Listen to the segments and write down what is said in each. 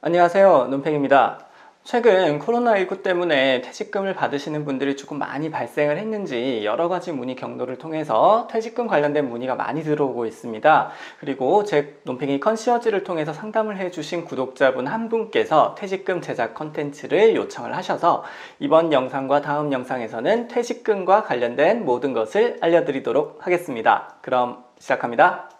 안녕하세요. 논팽입니다. 최근 코로나19 때문에 퇴직금을 받으시는 분들이 조금 많이 발생을 했는지 여러 가지 문의 경로를 통해서 퇴직금 관련된 문의가 많이 들어오고 있습니다. 그리고 제 논팽이 컨시어지를 통해서 상담을 해주신 구독자분 한 분께서 퇴직금 제작 컨텐츠를 요청을 하셔서 이번 영상과 다음 영상에서는 퇴직금과 관련된 모든 것을 알려드리도록 하겠습니다. 그럼 시작합니다.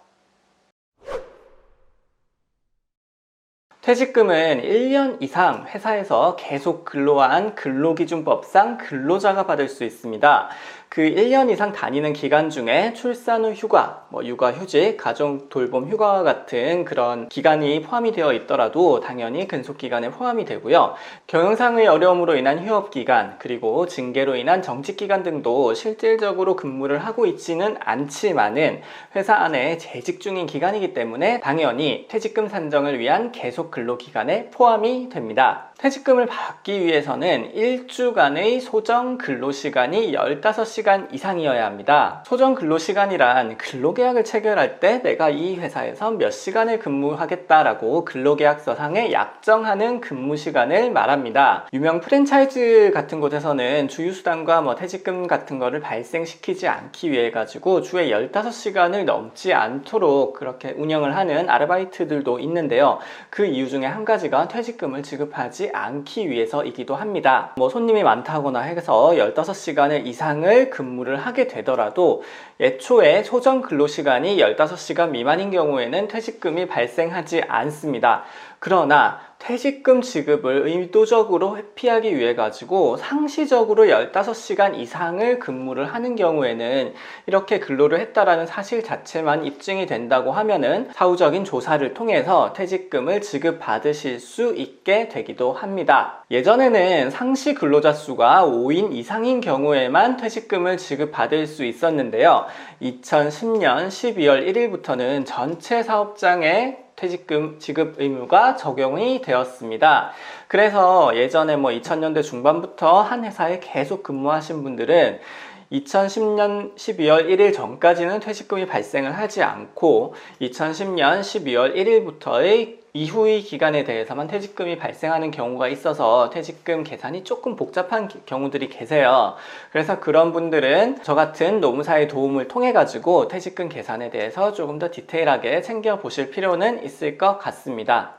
퇴직금은 1년 이상 회사에서 계속 근로한 근로기준법상 근로자가 받을 수 있습니다. 그 1년 이상 다니는 기간 중에 출산 후 휴가, 뭐 육아 휴직, 가정 돌봄 휴가와 같은 그런 기간이 포함이 되어 있더라도 당연히 근속 기간에 포함이 되고요. 경영상의 어려움으로 인한 휴업 기간, 그리고 징계로 인한 정직 기간 등도 실질적으로 근무를 하고 있지는 않지만은 회사 안에 재직 중인 기간이기 때문에 당연히 퇴직금 산정을 위한 계속 근로 기간에 포함이 됩니다. 퇴직금을 받기 위해서는 1주간의 소정 근로시간이 15시간 이상이어야 합니다. 소정 근로시간이란 근로계약을 체결할 때 내가 이 회사에서 몇 시간을 근무하겠다라고 근로계약서상에 약정하는 근무시간을 말합니다. 유명 프랜차이즈 같은 곳에서는 주유수당과 뭐 퇴직금 같은 거를 발생시키지 않기 위해 가지고 주에 15시간을 넘지 않도록 그렇게 운영을 하는 아르바이트들도 있는데요. 그 이유 중에 한 가지가 퇴직금을 지급하지 않기 위해서이기도 합니다. 뭐 손님이 많다거나 해서 15시간을 이상을 근무를 하게 되더라도 애초에 소정 근로시간이 15시간 미만인 경우에는 퇴직금이 발생하지 않습니다. 그러나 퇴직금 지급을 의도적으로 회피하기 위해 가지고 상시적으로 15시간 이상을 근무를 하는 경우에는 이렇게 근로를 했다라는 사실 자체만 입증이 된다고 하면은 사후적인 조사를 통해서 퇴직금을 지급받으실 수 있게 되기도 합니다. 예전에는 상시 근로자 수가 5인 이상인 경우에만 퇴직금을 지급받을 수 있었는데요. 2010년 12월 1일부터는 전체 사업장에 퇴직금 지급 의무가 적용이 되었습니다. 그래서 예전에 뭐 2000년대 중반부터 한 회사에 계속 근무하신 분들은 2010년 12월 1일 전까지는 퇴직금이 발생을 하지 않고 2010년 12월 1일부터의 이후의 기간에 대해서만 퇴직금이 발생하는 경우가 있어서 퇴직금 계산이 조금 복잡한 경우들이 계세요. 그래서 그런 분들은 저 같은 노무사의 도움을 통해 가지고 퇴직금 계산에 대해서 조금 더 디테일하게 챙겨 보실 필요는 있을 것 같습니다.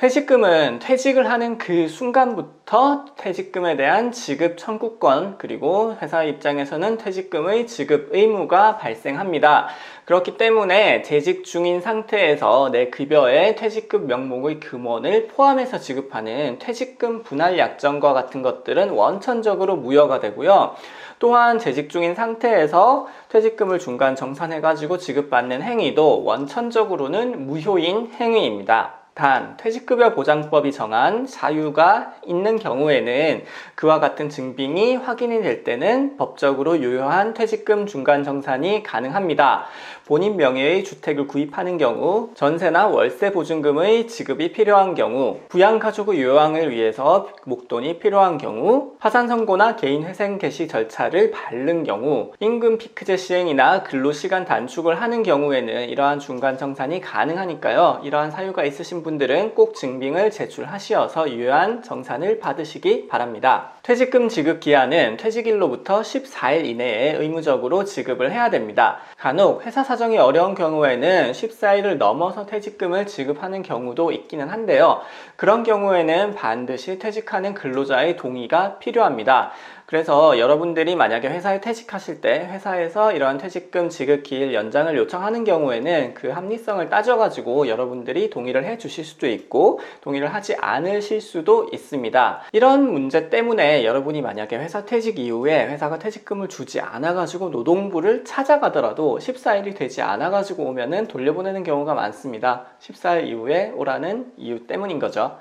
퇴직금은 퇴직을 하는 그 순간부터 퇴직금에 대한 지급 청구권 그리고 회사 입장에서는 퇴직금의 지급 의무가 발생합니다. 그렇기 때문에 재직 중인 상태에서 내 급여에 퇴직금 명목의 금원을 포함해서 지급하는 퇴직금 분할 약정과 같은 것들은 원천적으로 무효가 되고요. 또한 재직 중인 상태에서 퇴직금을 중간 정산해가지고 지급받는 행위도 원천적으로는 무효인 행위입니다. 단 퇴직급여 보장법이 정한 사유가 있는 경우에는 그와 같은 증빙이 확인이 될 때는 법적으로 유효한 퇴직금 중간 정산이 가능합니다. 본인 명의의 주택을 구입하는 경우, 전세나 월세 보증금의 지급이 필요한 경우, 부양가족의 요양을 위해서 목돈이 필요한 경우, 파산 선고나 개인 회생 개시 절차를 밟는 경우, 임금 피크제 시행이나 근로시간 단축을 하는 경우에는 이러한 중간 정산이 가능하니까요. 이러한 사유가 있으신 분들은 꼭 증빙을 제출하시어서 유효한 정산을 받으시기 바랍니다. 퇴직금 지급 기한은 퇴직일로부터 14일 이내에 의무적으로 지급을 해야 됩니다. 간혹 회사 사정 사정이 어려운 경우에는 14일을 넘어서 퇴직금을 지급하는 경우도 있기는 한데요. 그런 경우에는 반드시 퇴직하는 근로자의 동의가 필요합니다. 그래서 여러분들이 만약에 회사에 퇴직하실 때 회사에서 이러한 퇴직금 지급 기일 연장을 요청하는 경우에는 그 합리성을 따져가지고 여러분들이 동의를 해 주실 수도 있고 동의를 하지 않으실 수도 있습니다. 이런 문제 때문에 여러분이 만약에 회사 퇴직 이후에 회사가 퇴직금을 주지 않아가지고 노동부를 찾아가더라도 14일이 되지 않아가지고 오면은 돌려보내는 경우가 많습니다. 14일 이후에 오라는 이유 때문인 거죠.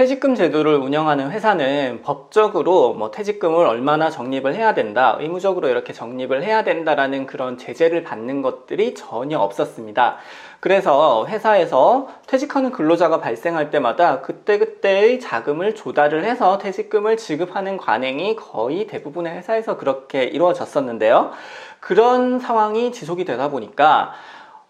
퇴직금 제도를 운영하는 회사는 법적으로 뭐 퇴직금을 얼마나 적립을 해야 된다, 의무적으로 이렇게 적립을 해야 된다라는 그런 제재를 받는 것들이 전혀 없었습니다. 그래서 회사에서 퇴직하는 근로자가 발생할 때마다 그때그때의 자금을 조달을 해서 퇴직금을 지급하는 관행이 거의 대부분의 회사에서 그렇게 이루어졌었는데요. 그런 상황이 지속이 되다 보니까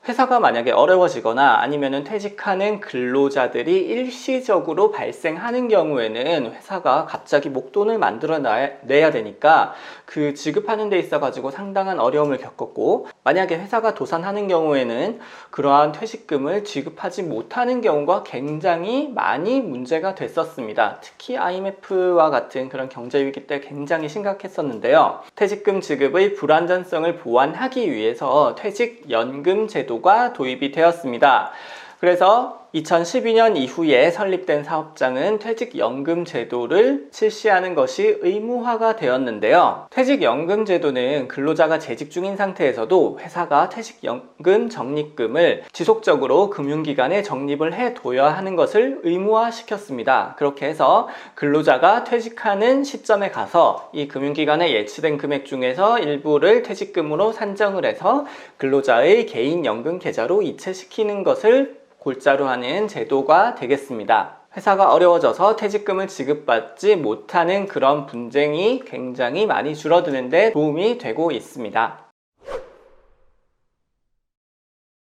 회사가 만약에 어려워지거나 아니면은 퇴직하는 근로자들이 일시적으로 발생하는 경우에는 회사가 갑자기 목돈을 만들어 내야 되니까 그 지급하는 데 있어 가지고 상당한 어려움을 겪었고 만약에 회사가 도산하는 경우에는 그러한 퇴직금을 지급하지 못하는 경우가 굉장히 많이 문제가 됐었습니다. 특히 IMF와 같은 그런 경제 위기 때 굉장히 심각했었는데요. 퇴직금 지급의 불안전성을 보완하기 위해서 퇴직 연금 제도 제도가 도입이 되었습니다. 그래서 2012년 이후에 설립된 사업장은 퇴직연금 제도를 실시하는 것이 의무화가 되었는데요. 퇴직연금 제도는 근로자가 재직 중인 상태에서도 회사가 퇴직연금 적립금을 지속적으로 금융기관에 적립을 해둬야 하는 것을 의무화시켰습니다. 그렇게 해서 근로자가 퇴직하는 시점에 가서 이 금융기관에 예치된 금액 중에서 일부를 퇴직금으로 산정을 해서 근로자의 개인연금 계좌로 이체시키는 것을 골자로 하는 제도가 되겠습니다. 회사가 어려워져서 퇴직금을 지급받지 못하는 그런 분쟁이 굉장히 많이 줄어드는데 도움이 되고 있습니다.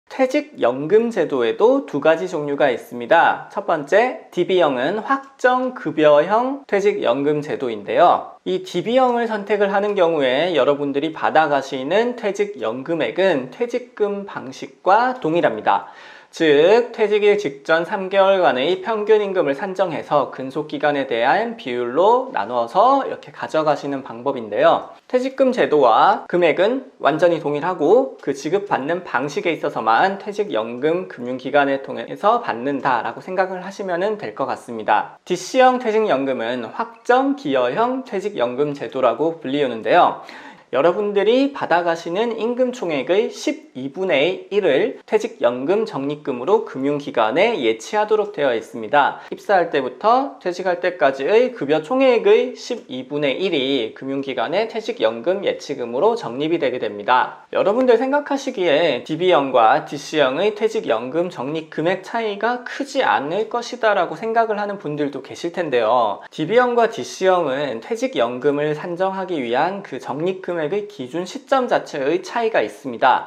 퇴직연금 제도에도 두 가지 종류가 있습니다. 첫 번째, DB형은 확정급여형 퇴직연금 제도인데요. 이 DB형을 선택을 하는 경우에 여러분들이 받아가시는 퇴직연금액은 퇴직금 방식과 동일합니다. 즉 퇴직일 직전 3개월간의 평균 임금을 산정해서 근속 기간에 대한 비율로 나누어서 이렇게 가져가시는 방법인데요. 퇴직금 제도와 금액은 완전히 동일하고 그 지급받는 방식에 있어서만 퇴직연금 금융기관을 통해서 받는다라고 생각을 하시면 될 것 같습니다. DC형 퇴직연금은 확정 기여형 퇴직연금 제도라고 불리우는데요. 여러분들이 받아가시는 임금 총액의 12분의 1을 퇴직연금 적립금으로 금융기관에 예치하도록 되어 있습니다. 입사할 때부터 퇴직할 때까지의 급여 총액의 12분의 1이 금융기관의 퇴직연금 예치금으로 적립이 되게 됩니다. 여러분들 생각하시기에 DB형과 DC형의 퇴직연금 적립 금액 차이가 크지 않을 것이다 라고 생각을 하는 분들도 계실 텐데요. DB형과 DC형은 퇴직연금을 산정하기 위한 그 적립금 금액의 기준 시점 자체의 차이가 있습니다.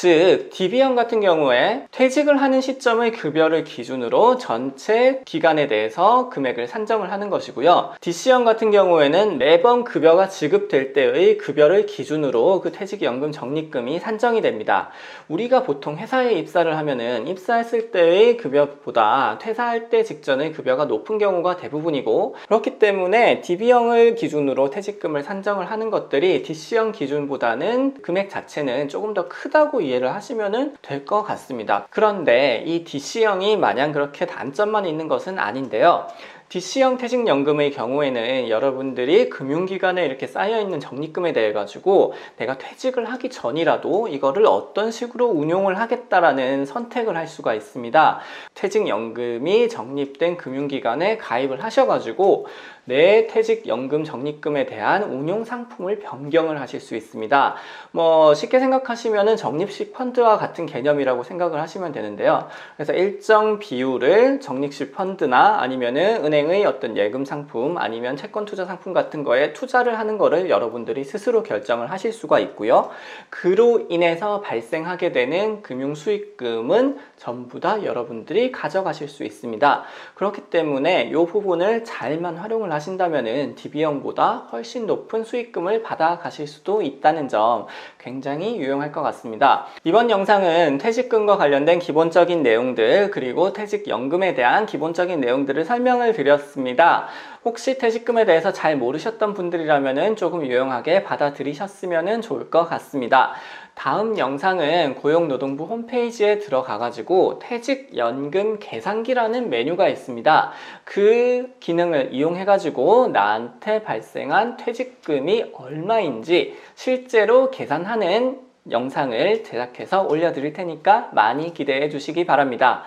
즉 DB형 같은 경우에 퇴직을 하는 시점의 급여를 기준으로 전체 기간에 대해서 금액을 산정을 하는 것이고요. DC형 같은 경우에는 매번 급여가 지급될 때의 급여를 기준으로 그 퇴직연금 적립금이 산정이 됩니다. 우리가 보통 회사에 입사를 하면은 입사했을 때의 급여보다 퇴사할 때 직전의 급여가 높은 경우가 대부분이고 그렇기 때문에 DB형을 기준으로 퇴직금을 산정을 하는 것들이 DC형 기준보다는 금액 자체는 조금 더 크다고 이해를 하시면 될 것 같습니다. 그런데 이 DC형이 마냥 그렇게 단점만 있는 것은 아닌데요. DC형 퇴직연금의 경우에는 여러분들이 금융기관에 이렇게 쌓여있는 적립금에 대해 가지고 내가 퇴직을 하기 전이라도 이거를 어떤 식으로 운용을 하겠다라는 선택을 할 수가 있습니다. 퇴직연금이 적립된 금융기관에 가입을 하셔가지고 내 퇴직연금 적립금에 대한 운용 상품을 변경을 하실 수 있습니다. 뭐 쉽게 생각하시면 적립식 펀드와 같은 개념이라고 생각을 하시면 되는데요. 그래서 일정 비율을 적립식 펀드나 아니면은 은행의 어떤 예금 상품 아니면 채권 투자 상품 같은 거에 투자를 하는 거를 여러분들이 스스로 결정을 하실 수가 있고요. 그로 인해서 발생하게 되는 금융 수익금은 전부 다 여러분들이 가져가실 수 있습니다. 그렇기 때문에 이 부분을 잘만 활용을 하신다면 DB형보다 훨씬 높은 수익금을 받아 가실 수도 있다는 점 굉장히 유용할 것 같습니다. 이번 영상은 퇴직금과 관련된 기본적인 내용들 그리고 퇴직연금에 대한 기본적인 내용들을 설명을 드렸습니다. 혹시 퇴직금에 대해서 잘 모르셨던 분들이라면 조금 유용하게 받아들이셨으면 좋을 것 같습니다. 다음 영상은 고용노동부 홈페이지에 들어가가지고 퇴직연금 계산기라는 메뉴가 있습니다. 그 기능을 이용해가지고 나한테 발생한 퇴직금이 얼마인지 실제로 계산하는 영상을 제작해서 올려드릴 테니까 많이 기대해 주시기 바랍니다.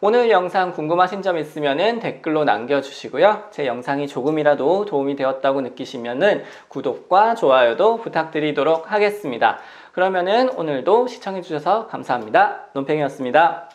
오늘 영상 궁금하신 점 있으면 댓글로 남겨주시고요. 제 영상이 조금이라도 도움이 되었다고 느끼시면 구독과 좋아요도 부탁드리도록 하겠습니다. 그러면은 오늘도 시청해주셔서 감사합니다. 논팽이었습니다.